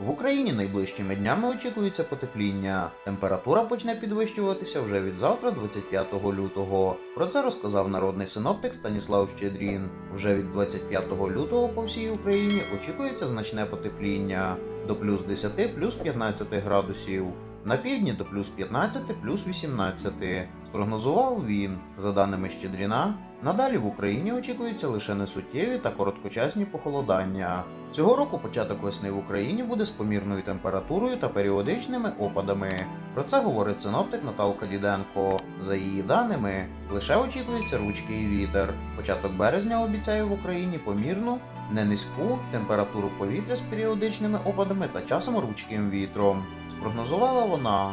В Україні найближчими днями очікується потепління. Температура почне підвищуватися вже від завтра, 25 лютого. Про це розказав народний синоптик Станіслав Щедрін. Вже від 25 лютого по всій Україні очікується значне потепління до плюс 10, плюс 15 градусів. На півдні до плюс 15, плюс 18. Спрогнозував він. За даними Щедріна, надалі в Україні очікуються лише несуттєві та короткочасні похолодання. Цього року початок весни в Україні буде з помірною температурою та періодичними опадами. Про це говорить синоптик Наталка Діденко. За її даними, лише очікується ручки і вітер. Початок березня обіцяє в Україні помірну, не низьку температуру повітря з періодичними опадами та часом ручким вітром. Спрогнозувала вона.